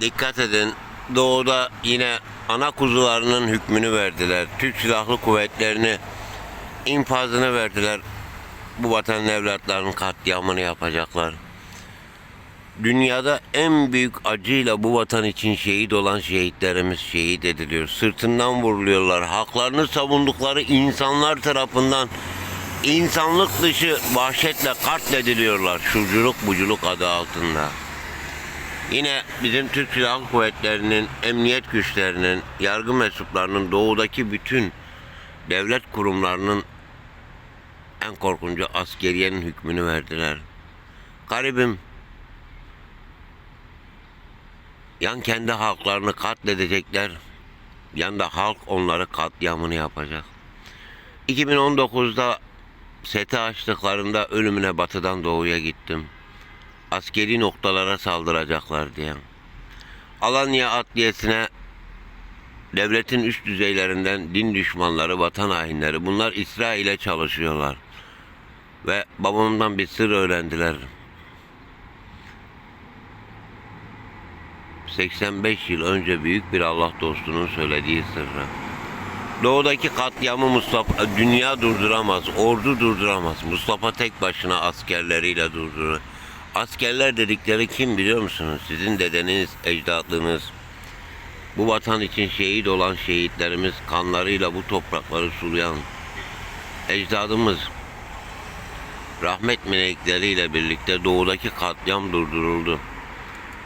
dikkat edin. Doğuda yine ana kuzularının hükmünü verdiler. Türk Silahlı Kuvvetleri'ni infazını verdiler. Bu vatan evlatlarının katliamını yapacaklar. Dünyada en büyük acıyla bu vatan için şehit olan şehitlerimiz şehit ediliyor. Sırtından vuruluyorlar. Haklarını savundukları insanlar tarafından insanlık dışı vahşetle katlediliyorlar. Şuculuk buculuk adı altında. Yine bizim Türk Silahlı Kuvvetleri'nin, emniyet güçlerinin, yargı mensuplarının doğudaki bütün devlet kurumlarının en korkuncu askeriyenin hükmünü verdiler. Garibim yan kendi halklarını katledecekler, yan da halk onları katliamını yapacak. 2019'da seti açtıklarında ölümüne batıdan doğuya gittim. Askeri noktalara saldıracaklar diye. Alanya Adliyesi'ne devletin üst düzeylerinden din düşmanları, vatan hainleri bunlar İsrail'e çalışıyorlar. Ve babamdan bir sır öğrendiler. 85 yıl önce büyük bir Allah dostunun söylediği sırrı. Doğudaki katliamı Mustafa dünya durduramaz, ordu durduramaz. Mustafa tek başına askerleriyle durdurur. Askerler dedikleri kim biliyor musunuz? Sizin dedeniz, ecdadınız. Bu vatan için şehit olan şehitlerimiz kanlarıyla bu toprakları sulayan ecdadımız. Rahmet melekleriyle birlikte doğudaki katliam durduruldu.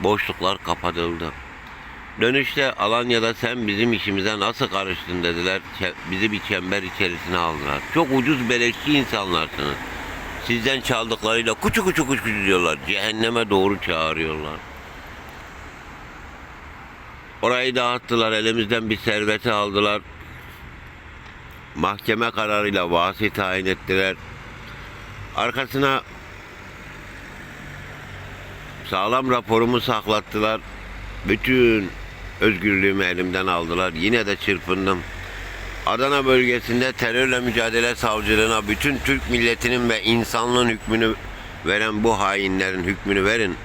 Boşluklar kapatıldı. Dönüşte Alanya'da sen bizim işimize nasıl karıştın dediler. Bizi bir çember içerisine aldılar. Çok ucuz beleşçi insanlarsınız. Sizden çaldıklarıyla kuçu kuçu kuçu diyorlar. Cehenneme doğru çağırıyorlar. Orayı dağıttılar. Elimizden bir serveti aldılar. Mahkeme kararıyla vasi tayin ettiler. Arkasına sağlam raporumu saklattılar. Bütün özgürlüğümü elimden aldılar. Yine de çırpındım. Adana bölgesinde terörle mücadele savcılığına bütün Türk milletinin ve insanlığın hükmünü veren bu hainlerin hükmünü verin.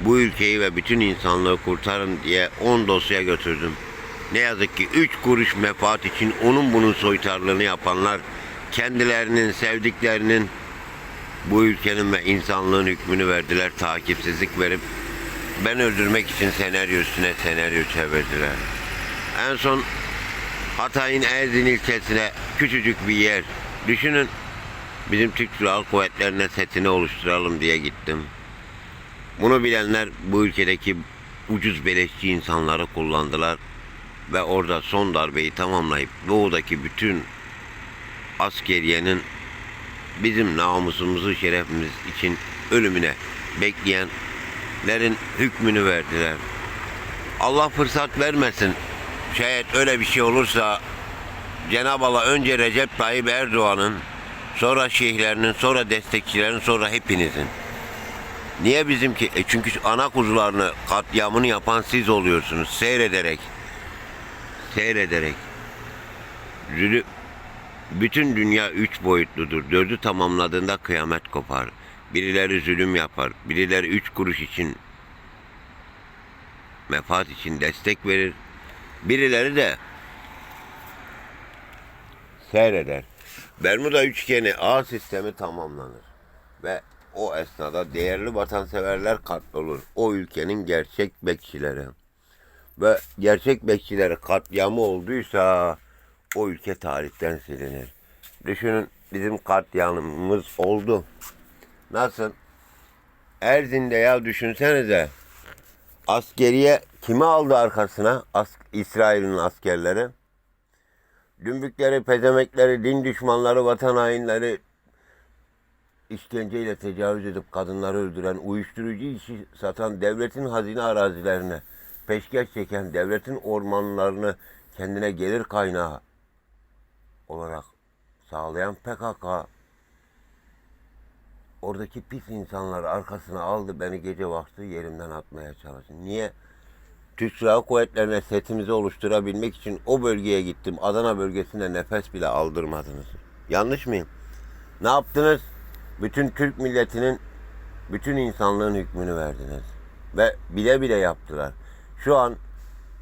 Bu ülkeyi ve bütün insanlığı kurtarın diye 10 dosya götürdüm. Ne yazık ki 3 kuruş menfaat için onun bunun soytarlığını yapanlar kendilerinin, sevdiklerinin bu ülkenin ve insanlığın hükmünü verdiler. Takipsizlik verip ben öldürmek için senaryo üstüne senaryo çevirdiler. En son Hatay'ın Erzin ilçesine küçücük bir yer. Düşünün bizim Türk Silahlı Kuvvetlerine setini oluşturalım diye gittim. Bunu bilenler bu ülkedeki ucuz beleşçi insanları kullandılar ve orada son darbeyi tamamlayıp doğudaki bütün askeriyenin bizim namusumuzu şerefimiz için ölümüne bekleyenlerin hükmünü verdiler. Allah fırsat vermesin. Şayet öyle bir şey olursa Cenab-ı Allah önce Recep Tayyip Erdoğan'ın sonra şeyhlerinin sonra destekçilerin sonra hepinizin. Niye bizimki? E çünkü ana kuzularını katliamını yapan siz oluyorsunuz seyrederek. Seyrederek. Zulü, bütün dünya üç boyutludur. Dördü tamamladığında kıyamet kopar. Birileri zulüm yapar. Birileri üç kuruş için menfaat için destek verir. Birileri de seyreder. Bermuda üçgeni ağ sistemi tamamlanır. Ve o esnada değerli vatanseverler katlanır. O ülkenin gerçek bekçileri. Ve gerçek bekçileri katliamı olduysa o ülke tarihten silinir. Düşünün bizim katliamımız oldu. Nasıl? Erzin'de ya düşünsenize. Askeriye kimi aldı arkasına? As İsrail'in askerleri. Dümbükleri, pezemekleri, din düşmanları, vatan hainleri işkenceyle tecavüz edip kadınları öldüren, uyuşturucu işi satan devletin hazine arazilerine peşkeş çeken devletin ormanlarını kendine gelir kaynağı olarak sağlayan PKK oradaki pis insanları arkasına aldı beni gece vakti yerimden atmaya çalıştı. Niye? Türk Silahlı Kuvvetlerine setimizi oluşturabilmek için o bölgeye gittim. Adana bölgesinde nefes bile aldırmadınız. Yanlış mıyım? Ne yaptınız? Bütün Türk milletinin, bütün insanlığın hükmünü verdiniz. Ve bile bile yaptılar. Şu an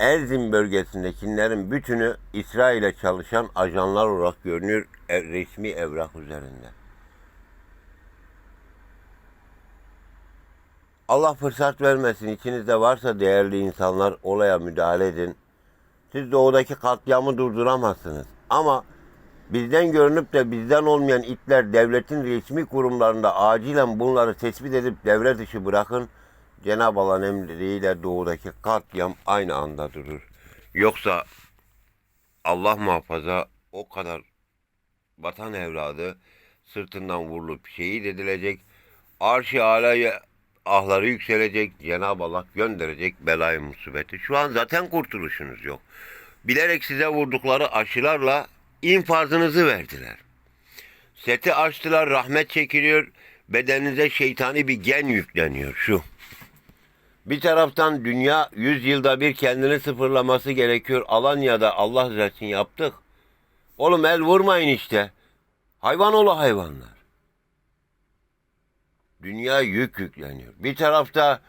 Erzin bölgesindekilerin bütünü İsrail'e çalışan ajanlar olarak görünüyor e, resmi evrak üzerinde. Allah fırsat vermesin. İçinizde varsa değerli insanlar olaya müdahale edin. Siz doğudaki katliamı durduramazsınız. Ama bizden görünüp de bizden olmayan itler devletin resmi kurumlarında acilen bunları tespit edip devre dışı bırakın. Cenab-ı Allah'ın emriyle doğudaki katliam aynı anda durur. Yoksa Allah muhafaza o kadar vatan evladı sırtından vurulup şehit edilecek. Arş-ı alaya ahları yükselecek. Cenab-ı Allah gönderecek belayı musibeti. Şu an zaten kurtuluşunuz yok. Bilerek size vurdukları aşılarla infazınızı verdiler. Seti açtılar, rahmet çekiliyor. Bedeninize şeytani bir gen yükleniyor şu. Bir taraftan dünya 100 yılda bir kendini sıfırlaması gerekiyor. Alanya'da Allah rızası yaptık. Oğlum el vurmayın işte. Hayvan oğlu hayvanlar. Dünya yük yükleniyor. Bir tarafta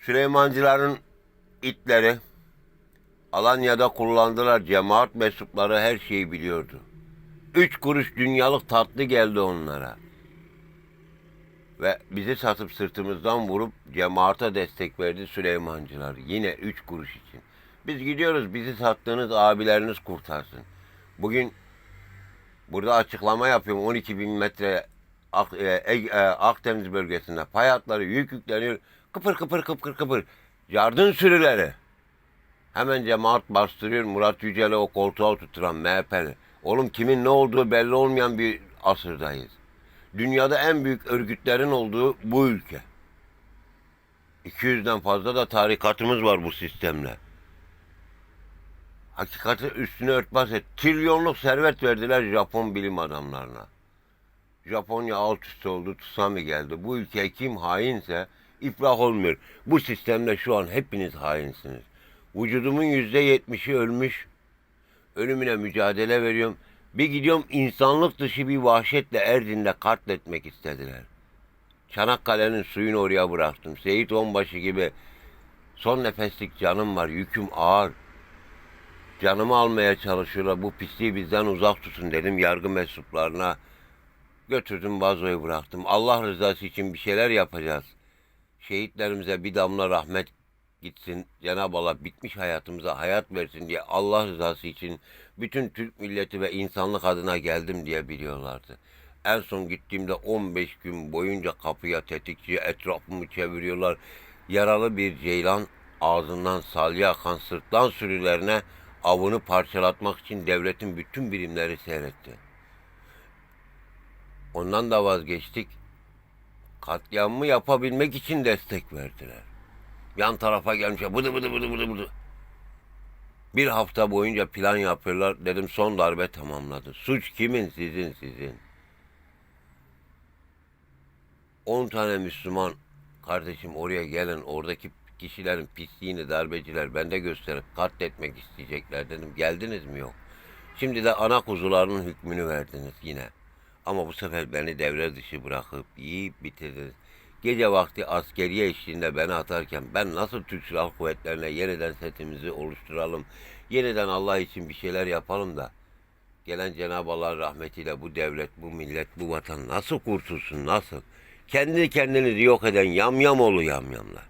Süleymancıların itleri Alanya'da kullandılar. Cemaat mensupları her şeyi biliyordu. Üç kuruş dünyalık tatlı geldi onlara. Ve bizi satıp sırtımızdan vurup cemaate destek verdi Süleymancılar. Yine üç kuruş için. Biz gidiyoruz bizi sattığınız abileriniz kurtarsın. Bugün burada açıklama yapıyorum 12 bin metre Ak- e, Ege- e, Akdeniz bölgesinde pay hatları yük yükleniyor. Kıpır kıpır kıpır kıpır. Yardın sürüleri. Hemen cemaat bastırıyor Murat Yücel'i o koltuğa oturturan MHP'li. Oğlum kimin ne olduğu belli olmayan bir asırdayız. Dünyada en büyük örgütlerin olduğu bu ülke. 200'den fazla da tarikatımız var bu sistemle. Hakikati üstüne örtbas et. Trilyonluk servet verdiler Japon bilim adamlarına. Japonya alt üst oldu, tsunami geldi. Bu ülke kim hainse iflah olmuyor. Bu sistemde şu an hepiniz hainsiniz. Vücudumun yüzde yetmişi ölmüş. Ölümüne mücadele veriyorum. Bir gidiyorum insanlık dışı bir vahşetle Erzin'de katletmek istediler. Çanakkale'nin suyunu oraya bıraktım. Seyit Onbaşı gibi son nefeslik canım var, yüküm ağır. Canımı almaya çalışıyorlar. Bu pisliği bizden uzak tutun dedim yargı mensuplarına. Götürdüm vazoyu bıraktım. Allah rızası için bir şeyler yapacağız. Şehitlerimize bir damla rahmet gitsin. Cenab-ı Allah bitmiş hayatımıza hayat versin diye Allah rızası için bütün Türk milleti ve insanlık adına geldim diye biliyorlardı. En son gittiğimde 15 gün boyunca kapıya tetikçi etrafımı çeviriyorlar. Yaralı bir ceylan ağzından salya akan sırtlan sürülerine avını parçalatmak için devletin bütün birimleri seyretti. Ondan da vazgeçtik. Katliamı yapabilmek için destek verdiler. Yan tarafa gelmiş bıdı bıdı bıdı bıdı bıdı. Bir hafta boyunca plan yapıyorlar. Dedim son darbe tamamladı. Suç kimin? Sizin sizin. 10 tane Müslüman kardeşim oraya gelin oradaki kişilerin pisliğini darbeciler bende gösterip katletmek isteyecekler dedim. Geldiniz mi yok. Şimdi de ana kuzularının hükmünü verdiniz yine. Ama bu sefer beni devre dışı bırakıp yiyip bitirdiniz. Gece vakti askeriye eşliğinde beni atarken ben nasıl Türk Silahlı Kuvvetlerine yeniden setimizi oluşturalım, yeniden Allah için bir şeyler yapalım da gelen Cenab-ı Allah'ın rahmetiyle bu devlet, bu millet, bu vatan nasıl kurtulsun, nasıl? Kendi kendinizi yok eden yamyam oğlu yamyamlar.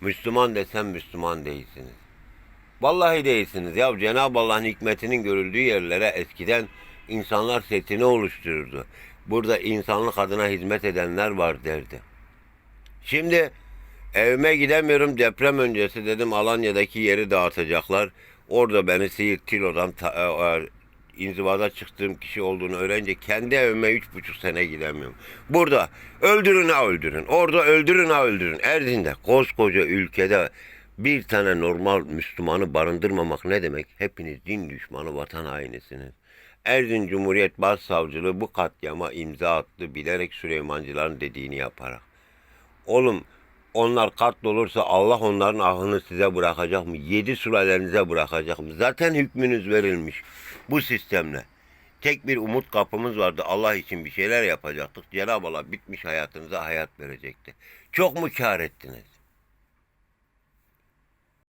Müslüman desem Müslüman değilsiniz. Vallahi değilsiniz ya Cenab-ı Allah'ın hikmetinin görüldüğü yerlere eskiden insanlar setini oluştururdu. Burada insanlık adına hizmet edenler var derdi. Şimdi evime gidemiyorum deprem öncesi dedim Alanya'daki yeri dağıtacaklar. Orada beni Siirt Tilo'dan ta, e, e, inzivada çıktığım kişi olduğunu öğrenince kendi evime üç buçuk sene gidemiyorum. Burada öldürün ha öldürün. Orada öldürün ha öldürün. Erzin'de koskoca ülkede bir tane normal Müslümanı barındırmamak ne demek? Hepiniz din düşmanı vatan hainisiniz. Erzin Cumhuriyet Başsavcılığı bu katliama imza attı bilerek Süleymancıların dediğini yaparak. Oğlum onlar katlolursa Allah onların ahını size bırakacak mı? Yedi sülalenize bırakacak mı? Zaten hükmünüz verilmiş bu sistemle. Tek bir umut kapımız vardı. Allah için bir şeyler yapacaktık. Cenab-ı Allah bitmiş hayatınıza hayat verecekti. Çok mu kar ettiniz?